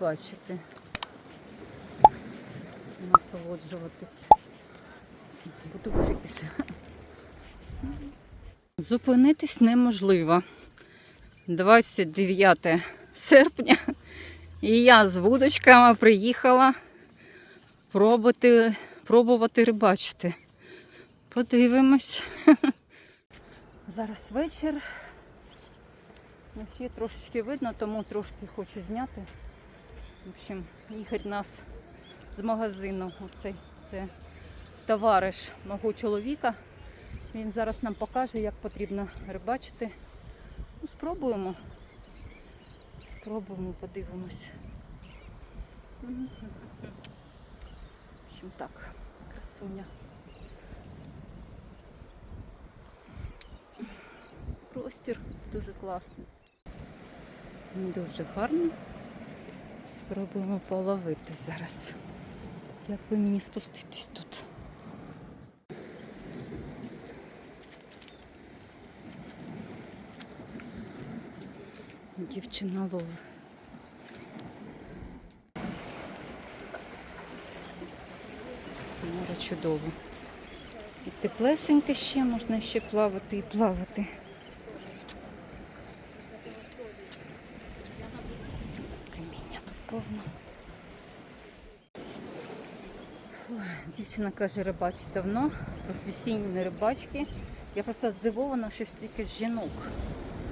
рибачити, насолоджуватись. Буду. Зупинитись неможливо. 29 серпня. І я з вудочками приїхала пробувати, пробувати рибачити. Подивимось. Зараз вечір. Ще трошечки видно, тому трошки хочу зняти. В общем, Ігор нас з магазину. Оцей це товариш мого чоловіка. Він зараз нам покаже, як потрібно рибачити. Ну, спробуємо. Спробуємо, подивимось. В общем, так, красуня. Простір дуже класний. Дуже гарно. Спробуємо половити зараз. Як би мені спуститись тут? Дівчина ловить. Море чудово. І теплесеньке ще можна ще плавати і плавати. Дівчина каже, рибачить давно, професійні рибачки. Я просто здивована, що стільки жінок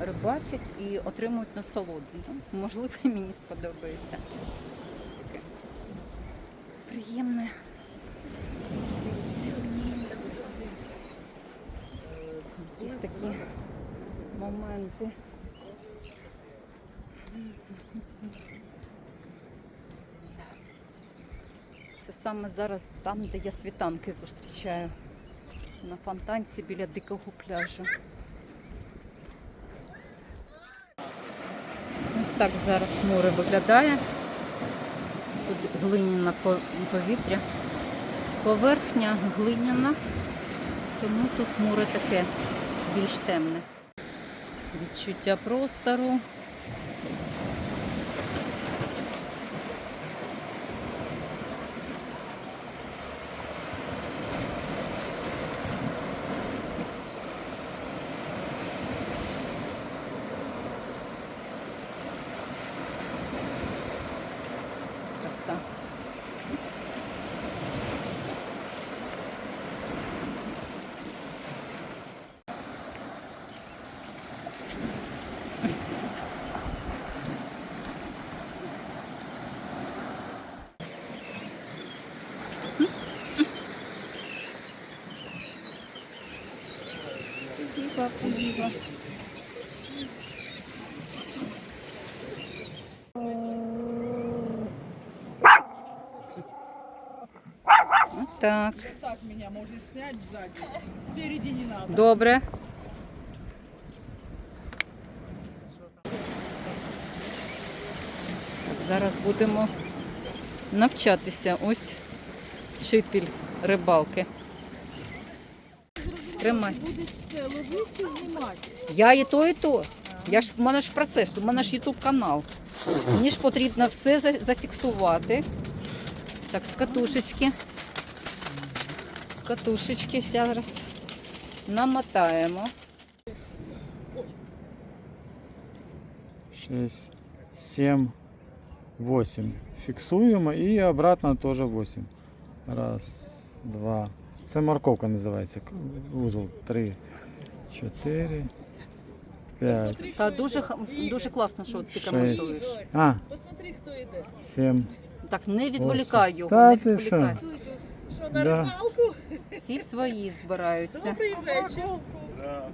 рибачать і отримують насолоду. Ну, Можливо, і мені сподобається. Таке приємне. Якісь такі моменти. Це саме зараз там, де я світанки зустрічаю. На фонтанці біля дикого пляжу. Ось так зараз море виглядає. Тут глиняне повітря. Поверхня глиняна, тому тут море таке більш темне. Відчуття простору. Краса. Подіва. Так, Так меня можешь снять сзади. Спереди не надо. добре. Зараз будемо навчатися. Ось вчитель рибалки. Тримай. Я і то, і то. Я ж, у мене ж процес, у мене ж YouTube канал. Мені ж потрібно все зафіксувати. Так, з катушечки. З катушечки зараз намотаємо. 6, 7, 8. Фіксуємо і обратно теж 8. Раз, два. Це морковка називається. Вузол. Три, чотири, п'ять, Та дуже, х- дуже класно, що ти Шесть. коментуєш. а, Посмотри, хто йде. сім. Так, не відволікай його, Та не ти відволікай. Що, на Да. рибалку? Всі свої збираються. Добрий вечір.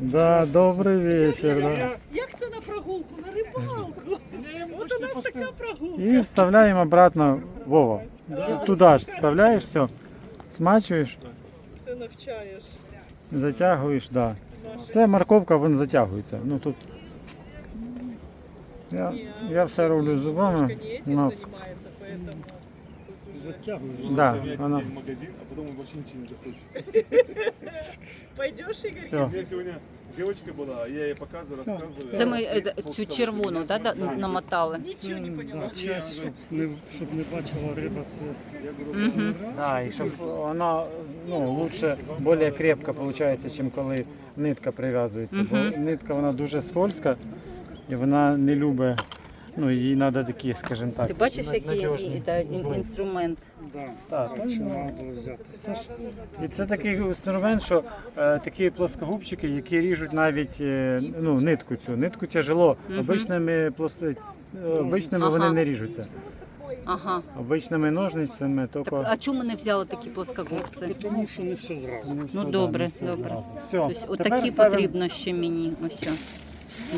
Да, добрий вечір. Да. Як це на прогулку? На рибалку. От у нас така прогулка. І вставляємо обратно Вова. Туди ж вставляєш все, смачуєш, Це навчаєш. затягуєш, да. Це морковка, вон затягується. Ну тут. Я, я все роблю зубами. Но... не этим Ну, занимается, поэтому... Затягиваешь, Да, она- в магазин, а потом вообще ничего не захочет. Пойдешь, Игорь? Все. Я сегодня Девочка была, я ей показываю, рассказываю. Це ми Она е, стоит цю полчаса червону вот да, да, так. намотали. Нічого не поняла. Да, час, щоб не, щоб не бачила риба це. Я говорю, Угу. Да, і щоб вона ну, лучше, більш крепко виходить, ніж коли нитка прив'язується. Бо Мгм. нитка вона дуже скользка і вона не любить, ну їй треба такі, скажімо так. Ти бачиш, який надіжні і- та, ін- інструмент? Так, так, що треба було взяти. І це такий інструмент, що е, такі плоскогубчики, які ріжуть навіть е, ну, нитку цю. Нитку тяжело. Обичними, плос- е, обичними вони не ріжуться. Ага. Обичними ножницями Так, а чому не взяли такі плоскогубці? Тому що не все зразу. Ну добре, не все добре. Все, Тобто тепер отакі ставимо потрібно ще мені. Ось.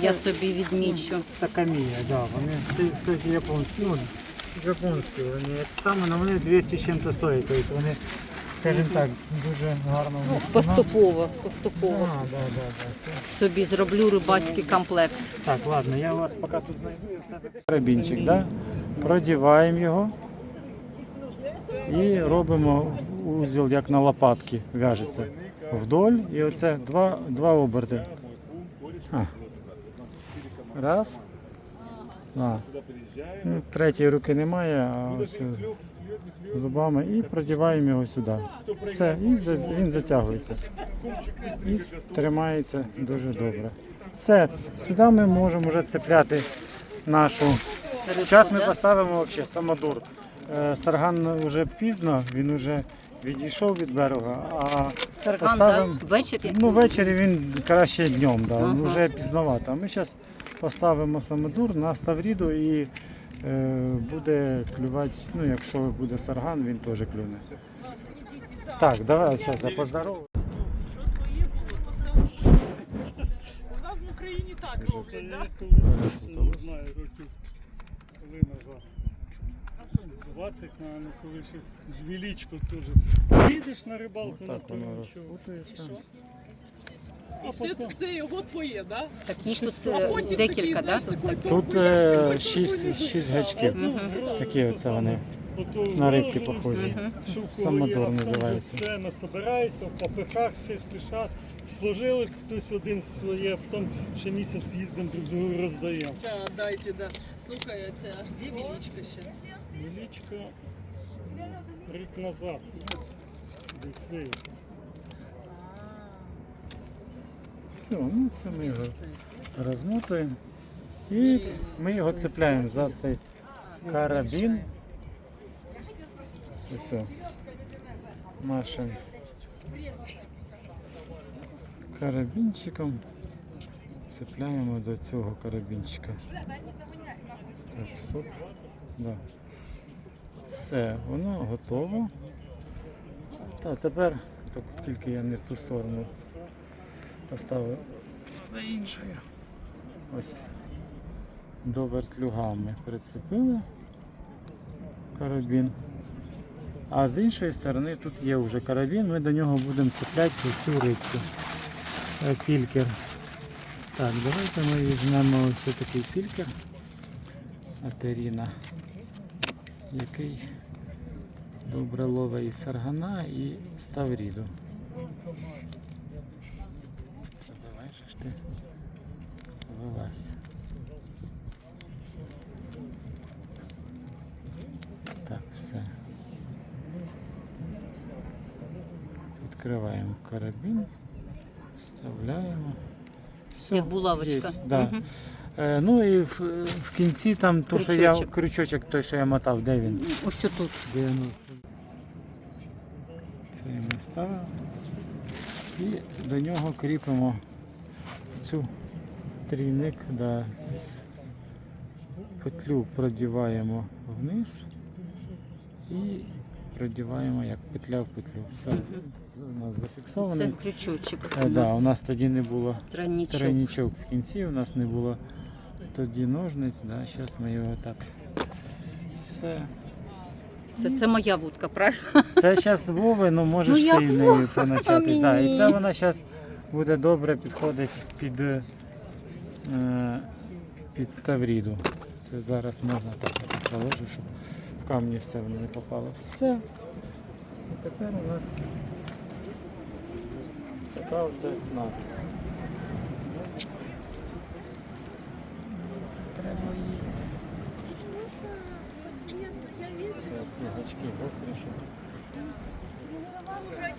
Я собі відмічу. Такамія, да, вони це, кстати, японські, ну, японські, вони саме, але вони 200 з чим-то стоять, тобто вони, скажімо так, дуже гарно. них. Поступово, А, поступово. да, да, да, це. Собі зроблю рибацький комплект. Так, ладно, я вас поки тут знайду і все. Карабінчик, да? продіваємо його і робимо узіл, як на лопатки в'яжеться. Вдоль і оце два, два оберти. А. Раз. Приезжаем. Ну, третьої руки немає, а ось зубами і продіваємо його сюди. Все, і він затягується. І тримається дуже добре. Все, сюди ми можемо вже цепляти нашу. Зараз ми поставимо взагалі самодур. Е, Сарган вже пізно, він вже відійшов від берега, а Сарган, поставимо- так? Ввечері? Ну, ввечері він краще днем, да. Ага. вже пізновато. А ми зараз поставимо самодур на ставріду і е, буде клювати, ну якщо буде сарган, він теж клюне. Так, давай зараз за поздорову. То. У нас в Україні так роблять, так? не знаю, років коли назад. 20, наверное, коли ще з Вілічком теж. Їдеш на рибалку на Так воно тому, розпутується. І все це його твоє, так? Так їх тут е, потім декілька, такий, да? знаєш, Тут такий такі? Тут е, шість, шість гачків. Мгм. Такі оце вони. на рибки похожі. Мгм. Самодур називається. Все насобирається, в попихах все спішать. Сложили хтось один в своє, а потім ще місяць їздимо друг другу роздаємо. Да, дайте, да. Слухай, а це аж де Вілічка ще? Величко рік назад. Десь виїхав. Все, ну це ми його розмотуємо. І ми його цепляємо за цей карабін. І все. Нашим карабінчиком цепляємо до цього карабінчика. Так, стоп. Да. Все, воно готово. Та тепер, так, тільки я не в ту сторону поставив на іншою. Ось до вертлюга ми прицепили карабін. А з іншої сторони тут є вже карабін, ми до нього будемо цепляти цю рибку. Е, Пількер. Так, давайте ми візьмемо ось такий пількер Атеріна, який добре ловить і саргана, і ставріду. Та Давай що ж ти вилазь. Так, все. Відкриваємо карабін, вставляємо. Все, Як булавочка. є, да. Е, ну і в, в кінці там то, що я Крючочок. крючочок той, що я мотав, де він? Ось тут. Де воно? Це ми ставимо. І до нього кріпимо цю трійник, да, петлю продіваємо вниз і продіваємо як петля в петлю. Все у нас Це зафіксовано. крючочок. Е, У да, у нас тоді не було тройничок. тройничок в кінці, у нас не було тоді ножниць, да, зараз ми його так. Все. Це, це моя вудка, правильно? Це зараз Вови, ну можеш Ну, я ти нею поначатись. Да, і це вона зараз буде добре підходить під, е, Е, під ставріду. Це зараз можна так положу, щоб в камні все воно не попало. Все. І тепер у нас така оце снасть. Треба її. Книгачки гостріші.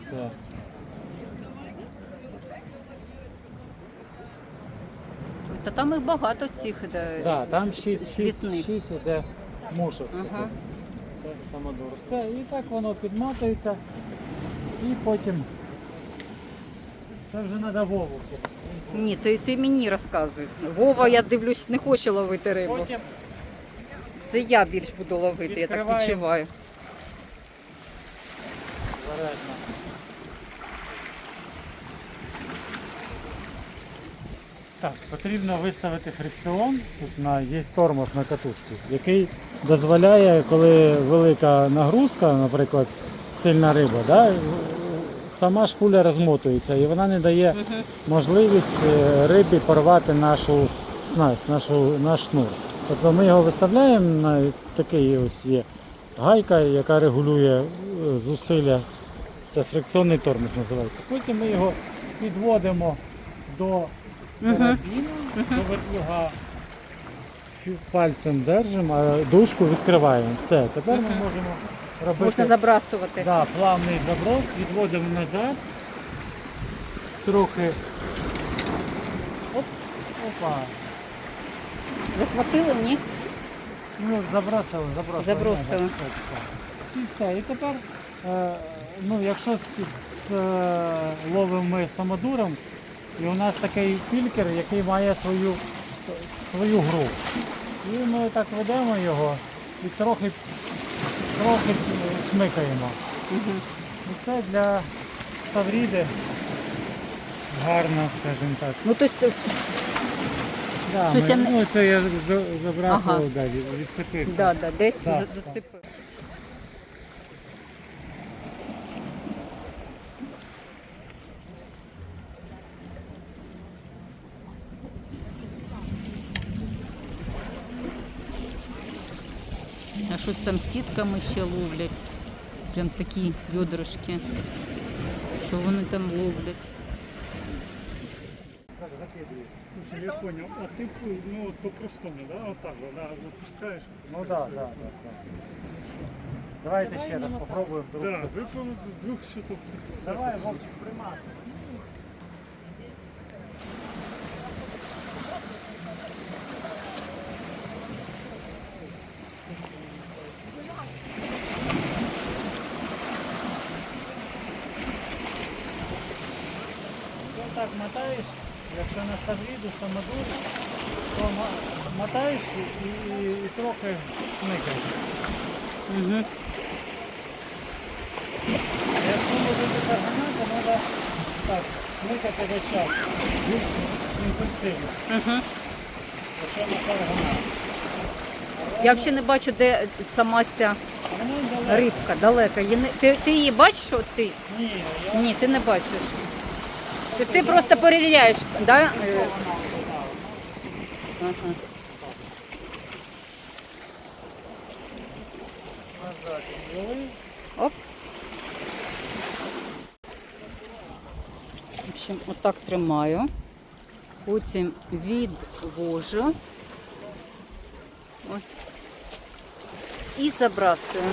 Все. Там їх багато цих де, Да, ц- там ц- 6, цвітних. 6, 6 іде мушок. Ага. таких. Це самодур. Все, і так воно підмотується. І потім. Це вже треба Вову. Ні, ти, ти мені розказуй. Вова, я дивлюсь, не хоче ловити рибу. Потім Це я більш буду ловити, я так Відкриваємо. відчуваю. Обережно. Так, потрібно виставити фрикціон. Тут на, є тормоз на катушку, який дозволяє, коли велика нагрузка, наприклад, сильна риба, да, сама шпуля розмотується і вона не дає можливість е, рибі порвати нашу снасть, нашу, наш шнур. Тобто ми його виставляємо на такий ось є гайка, яка регулює е, зусилля. Це фрикціонний тормоз називається. Потім ми його підводимо до карабіну, до вертлюга. Пальцем держимо, а дужку відкриваємо. Все, тепер ми можемо робити Можна забрасувати. да, плавний заброс, відводимо назад. Трохи. Оп, опа. Захватили, ні? Ну, забросили, забросили. Забросили. І все. І тепер, е, ну, якщо з, з, е, ловимо ми самодуром, і у нас такий фількер, який має свою, свою гру. І ми так ведемо його і трохи, трохи е, смикаємо. І це для ставріди гарно, скажімо так. Ну, тобто, Да, Щось ми, я не- Ну, це я за- забрасував, Ага. да, від- відцепився. да, да, десь Да, за- так. зацепив. Щось там сітками ще ловлять. Прям такі відришки. Що вони там ловлять? Слушай, я понял. А ти фу, ну от по-простому, да? Отак, да, випускаєш. Ну так, так, так. Давайте ще раз спробуємо. вдруг Да, щось. вдруг що то це. Давай, Вовчик, приймати. Ти так мотаєш, якщо на ставріду, самодур, то мотаєш і, і, і трохи смикаєш. Угу. Якщо ви будете ганяти, то треба так, смикати весь час. Більш інтенсивно. Угу. Якщо на це. Я взагалі не бачу, де сама ця рибка далека. Не- Ти, ти її бачиш, от ти? Ні, я Ні, ти не бачиш. Тобто ти просто перевіряєш, да? е, Ага. назад відвели. Оп. В общем, отак тримаю. Потім відвожу. Ось. І забрасую.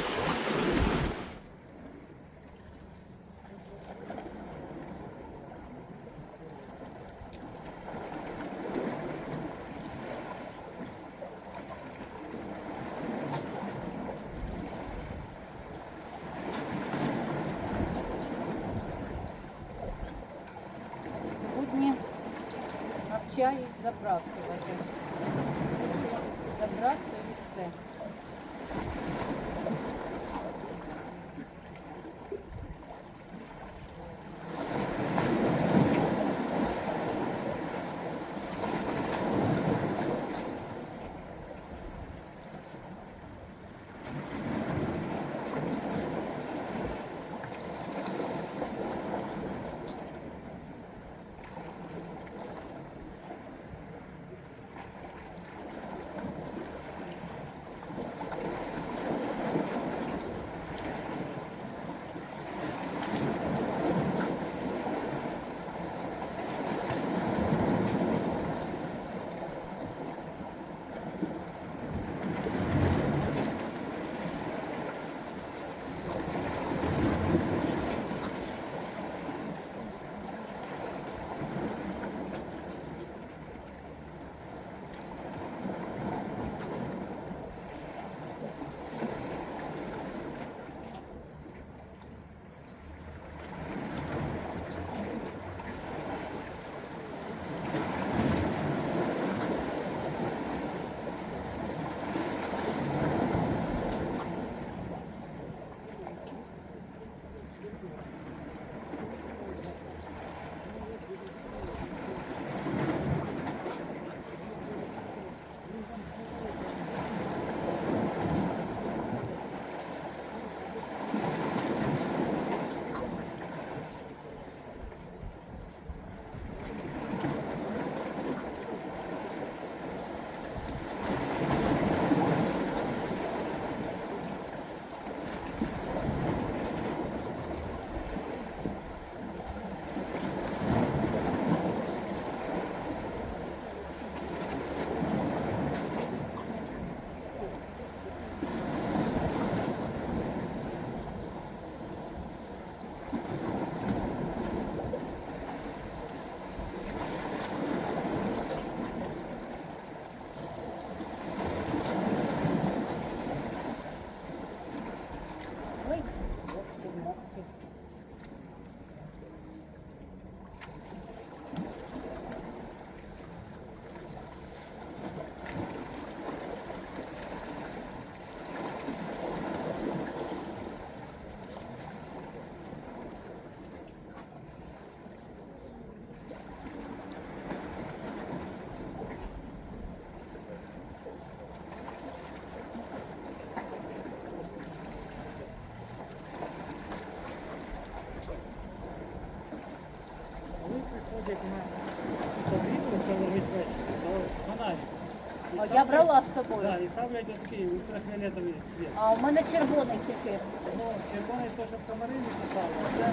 я брала з собою. Да, і ставлять такий ультрафіолетовий цвіт. А у мене червоний тільки. Ну, червоний то, що комари не писали, а це е,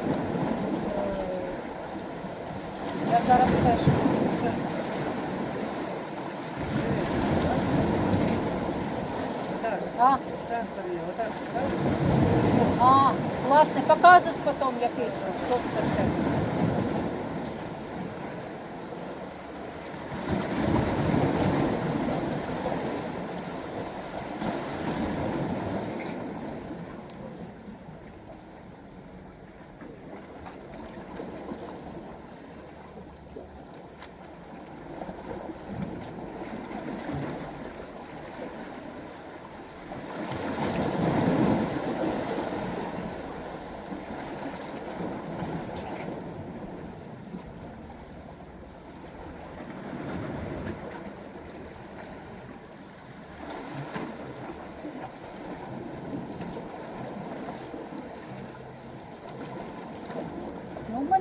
Я зараз теж. Так, сенсор є, отак а класний, показуєш потім який. Доктор. це.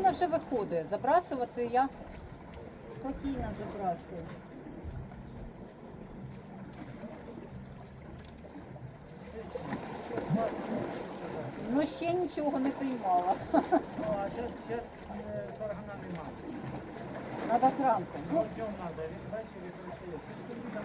Мене вже виходить. Забрасувати я спокійно забрасую. Ну, ще нічого не піймала. ну, а зараз, зараз саргана немає. Треба зранку. Ну, днем треба, він ввечері перестає. Щось тобі там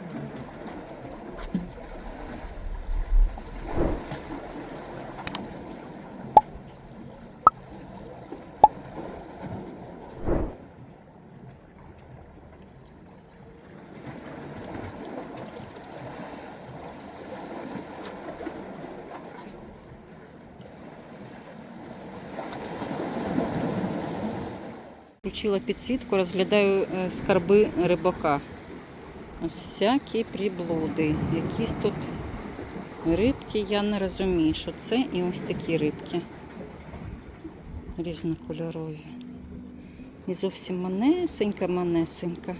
Включила підсвітку, розглядаю е, скарби рибака. Ось всякі приблуди. Якісь тут рибки, я не розумію, що це і ось такі рибки. Різнокольорові. І зовсім манесенька, манесенька.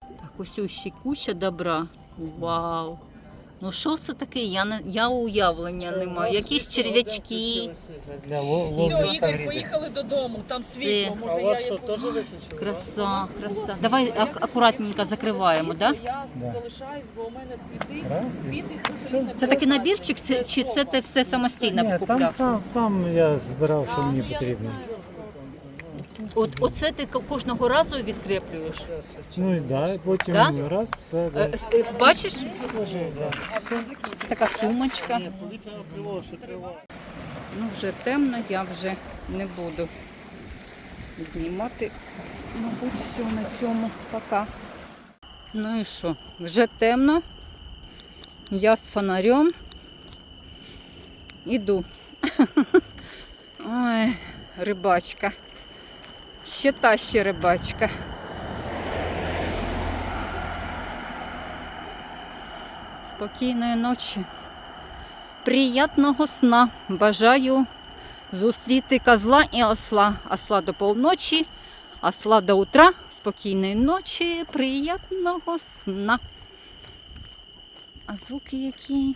Так, ось ще куча добра. Вау! Ну що це таке? Я, не, я уявлення не маю. Якісь черв'ячки. Для Все, Ігор, поїхали додому, там світло, може я її теж познаю. Краса, краса. Давай ак- акуратненько закриваємо, так? Да? Я залишаюсь, бо у мене цвіти, Раз, і- квіти Все. Це такий набірчик, це- чи це ти все самостійно Ні, там купляв? сам, сам я збирав, що мені потрібно. От оце ти кожного разу відкріплюєш. Ну і да, і потім Да? раз, все, Е, да. е, Бачиш, це така сумочка. Повітряна тривога, що тривога. Ну вже темно, я вже не буду знімати. Мабуть, все на цьому. Пока. Ну і що? Вже темно. Я з фонарем. Іду. Ой, рибачка. Ще та ще рибачка. Спокійної ночі. Приятного сна. Бажаю зустріти козла і осла. Осла до полночі, осла до утра. Спокійної ночі, приятного сна. А звуки які?